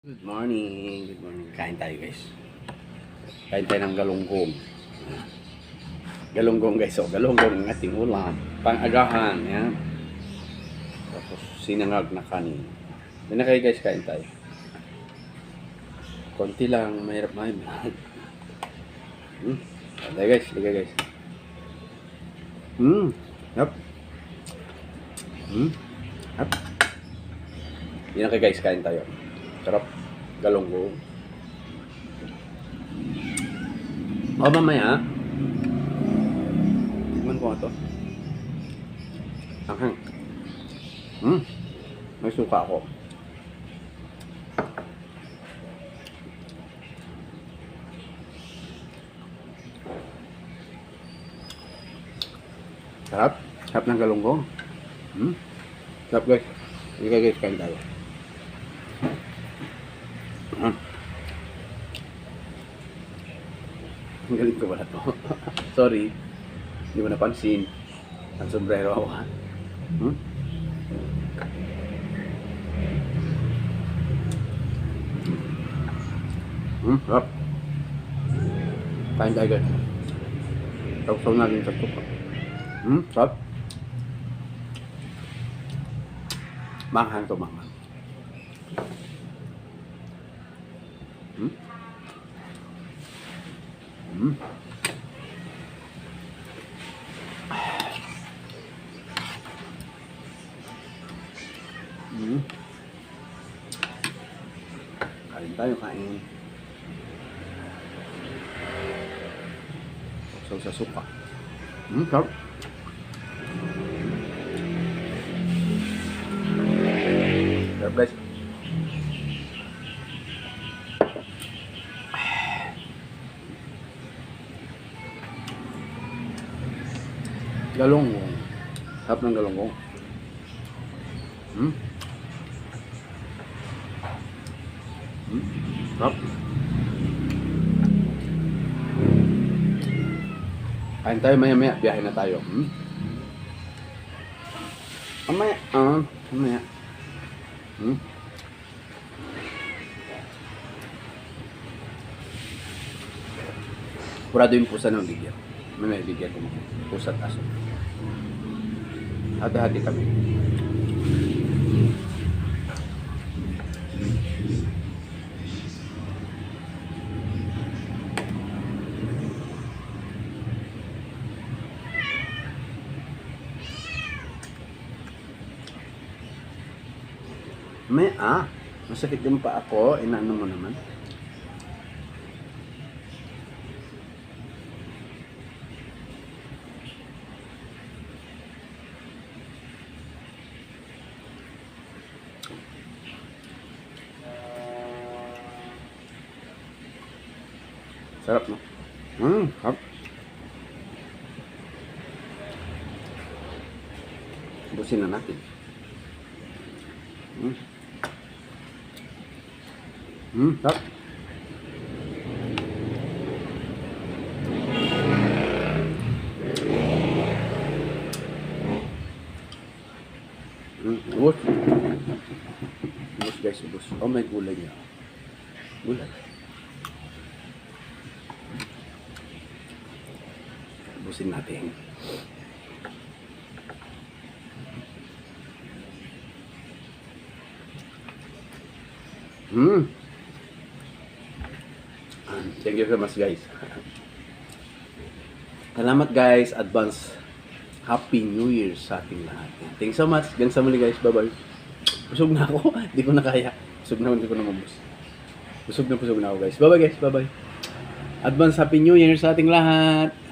Good morning. Good morning. Kain tayo guys. Kain tayo ng galunggong. Galunggong guys. So, galunggong ang ating ulam. Pang-agahan. Yan. Tapos sinangag na kanin. Yan na kayo guys. Kain tayo. Konti lang. Mahirap mahirap. Hmm. Tayo guys. Liga guys. Hmm. Yup. Hmm. Yup. Yan na kayo guys. Kain tayo. Sarap. Galunggong. O mamaya, tignan ko nga to. Anghang. Hmm. May suka ako. Sarap. Sarap ng galunggong. Hmm. Sarap guys. Sige guys, kain tayo. Hmm. Ang galing ko wala to. Sorry. Hindi mo napansin. Ang sombrero ako ha. Hmm? Hmm, sarap. Kain tayo guys. Tawsaw natin sa suka. Hmm, sarap. Manghang to manghang. Hmm? Hmm. Hmm. Kain tayo, kain. So, sa suka. Hmm, sarap. Sarap guys. Galunggong. Sarap ng galunggong. Hmm? Hmm? Sarap. Kain tayo maya-maya. Biyahe na tayo. Hmm? Mamaya. Ah, mamaya. Hmm? Kurado yung pusa ng bigyan. May bigyan ko mo. Pusa at aso. Hati-hati kami. May ah, masakit din pa ako. Inaano mo naman. Sarap, no? Hmm, sarap. Busin na natin. Hmm. Hmm, sarap. Hmm, ubos. Ubos guys, ubos. Oh, may gulay niya. Gulay. Ubusin natin. Hmm. Thank you so much guys. Salamat guys. Advance Happy New Year sa ating lahat. Thanks so much. Hanggang sa muli guys. Bye-bye. Busog na ako. Hindi ko na kaya. Busog na. Hindi ko na mabus. Busog na busog na ako guys. Bye-bye guys. Bye-bye. Advance Happy New Year sa ating lahat.